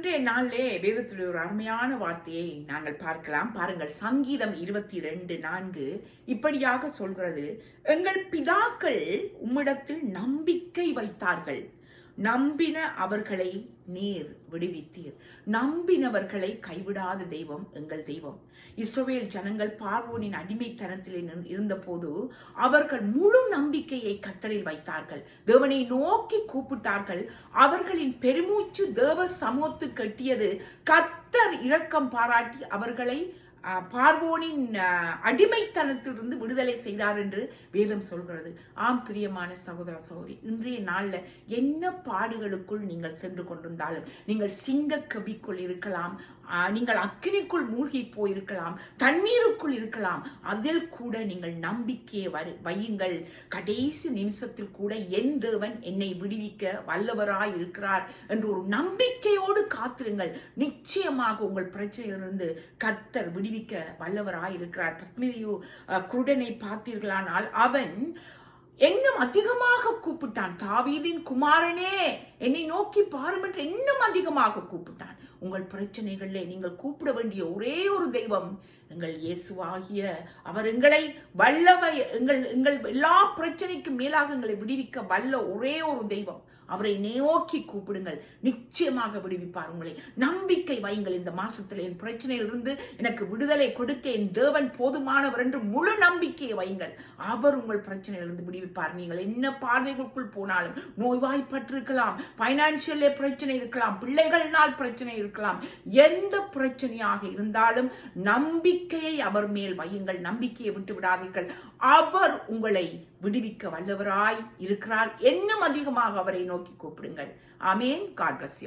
இன்றைய நாளிலே வேதத்துடைய ஒரு அருமையான வார்த்தையை நாங்கள் பார்க்கலாம். பாருங்கள் சங்கீதம் இருபத்தி ரெண்டு நான்கு இப்படியாக சொல்கிறது எங்கள் பிதாக்கள் உம்மிடத்தில் நம்பிக்கை வைத்தார்கள். நம்பின அவர்களை நீர் விடுவித்தீர். நம்பினவர்களை கைவிடாத தெய்வம் எங்கள் தெய்வம். இஸ்ரோவேல் ஜனங்கள் பார்வோனின் அடிமைத்தனத்தில் இருந்தபோது அவர்கள் முழு நம்பிக்கையை கத்தரில் வைத்தார்கள். தேவனை நோக்கி கூப்பிட்டார்கள். அவர்களின் பெருமூச்சு தேவ சமூத்து கட்டியது கத்தர் இரக்கம் பாராட்டி அவர்களை பார்வோனின் அடிமைத்தனத்திலிருந்து விடுதலை செய்தார் என்று வேதம் சொல்கிறது. ஆம் பிரியமான சகோதர சகோதரி இன்றைய நாள்ல என்ன பாடுகளுக்குள் நீங்கள் சென்று கொண்டிருந்தாலும் நீங்கள் சிங்க கபிக்குள் இருக்கலாம் நீங்கள் அக்கினிக்குள் மூழ்கி போயிருக்கலாம் தண்ணீருக்குள் இருக்கலாம் அதில் கூட நீங்கள் நம்பிக்கையை வரு வையுங்கள். கடைசி நிமிஷத்தில் கூட என் தேவன் என்னை விடுவிக்க வல்லவராய் இருக்கிறார் என்று ஒரு நம்பிக்கையோடு காத்திருங்கள். நிச்சயமாக உங்கள் பிரச்சனையிலிருந்து கத்தர் விடுவிக்க வல்லவராய் இருக்கிறார். பத்மிதியு குருடனை பார்த்தீர்களானால் அவன் இன்னும் அதிகமாக கூப்பிட்டான். தாவீதின் குமாரனே என்னை நோக்கி பாரும் என்று இன்னும் அதிகமாக கூப்பிட்டான். உங்கள் பிரச்சனைகளில் நீங்கள் கூப்பிட வேண்டிய ஒரே ஒரு தெய்வம் எங்கள் இயேசுவாகிய அவர் எங்களை வல்லவை எங்கள் எங்கள் எல்லா பிரச்சனைக்கும் மேலாக எங்களை விடுவிக்க வல்ல ஒரே ஒரு தெய்வம். அவரை நோக்கி கூப்பிடுங்கள். நிச்சயமாக விடுவிப்பார் உங்களை. நம்பிக்கை வையுங்கள். இந்த மாசத்துல என் பிரச்சனையிலிருந்து எனக்கு விடுதலை கொடுக்க என் தேவன் போதுமானவர் என்று முழு நம்பிக்கையை வையுங்கள். அவர் உங்கள் பிரச்சனையிலிருந்து விடுவிப்பார். நீங்கள் என்ன பார்வைகளுக்குள் போனாலும் நோய்வாய்ப்பட்டிருக்கலாம் பைனான்சியல் பிரச்சனை இருக்கலாம் பிள்ளைகள்னால் பிரச்சனை இருக்கலாம் எந்த பிரச்சனையாக இருந்தாலும் நம்பிக்கையை அவர் மேல் வையுங்கள் நம்பிக்கையை விட்டு விடாதீர்கள். அவர் உங்களை விடுவிக்க வல்லவராய் இருக்கிறார். இன்னும் அதிகமாக அவரை நோக்கி கூப்பிடுங்கள். அமேன் காட் பிளஸ்